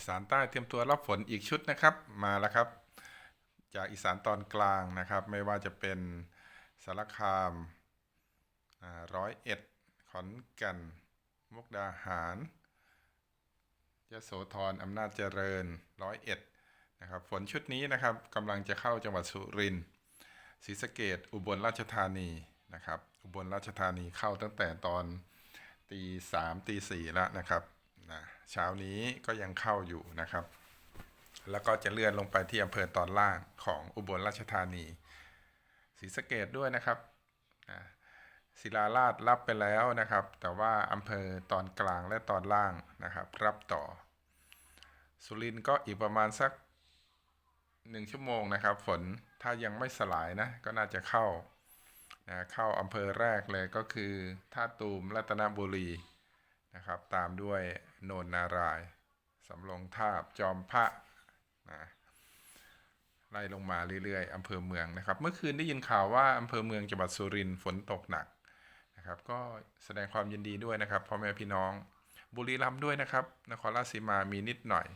อีสานใต้เตรียมตัวรับฝนอีกชุดนะครับมาแล้วครับ จากอีสานตอนกลางนะครับ ไม่ว่าจะเป็นสารคามร้อยเอ็ดขอนแก่นมุกดาหารยโสธรอำนาจเจริญร้อยเอ็ดนะครับฝนชุดนี้นะครับกำลังจะเข้าจังหวัดสุรินทร์ศรีสะเกดอุบลราชธานีนะครับ อุบลราชธานีเข้าตั้งแต่ตอนตีสามตีสี่แล้วนะครับ เช้านี้ก็ยังเข้าอยู่นะครับ แล้วก็จะเลื่อนลงไปที่อำเภอตอนล่างของอุบลราชธานีศรีสะเกดด้วยนะครับศิลาราชรับไปแล้วนะครับ แต่ว่าอำเภอตอนกลางและตอนล่างนะครับ รับต่อ สุรินทร์ก็อีกประมาณสักหนึ่งชั่วโมงนะครับ ฝนถ้ายังไม่สลายนะ ก็น่าจะเข้านะเข้าอำเภอแรกเลยก็คือท่าตูมรัตนบุรี นะครับ ตามด้วยโนนนารายสำรงทาบจอมพระนะไล่ลงมาเรื่อยๆอำเภอเมืองนะครับ เมื่อคืนได้ยินข่าวว่าอำเภอเมืองจังหวัดสุรินทร์ฝนตกหนักนะครับ ก็แสดงความยินดีด้วยนะครับพ่อแม่พี่น้องบุรีรัมย์ด้วยนะครับ นครราชสีมามีนิดหน่อย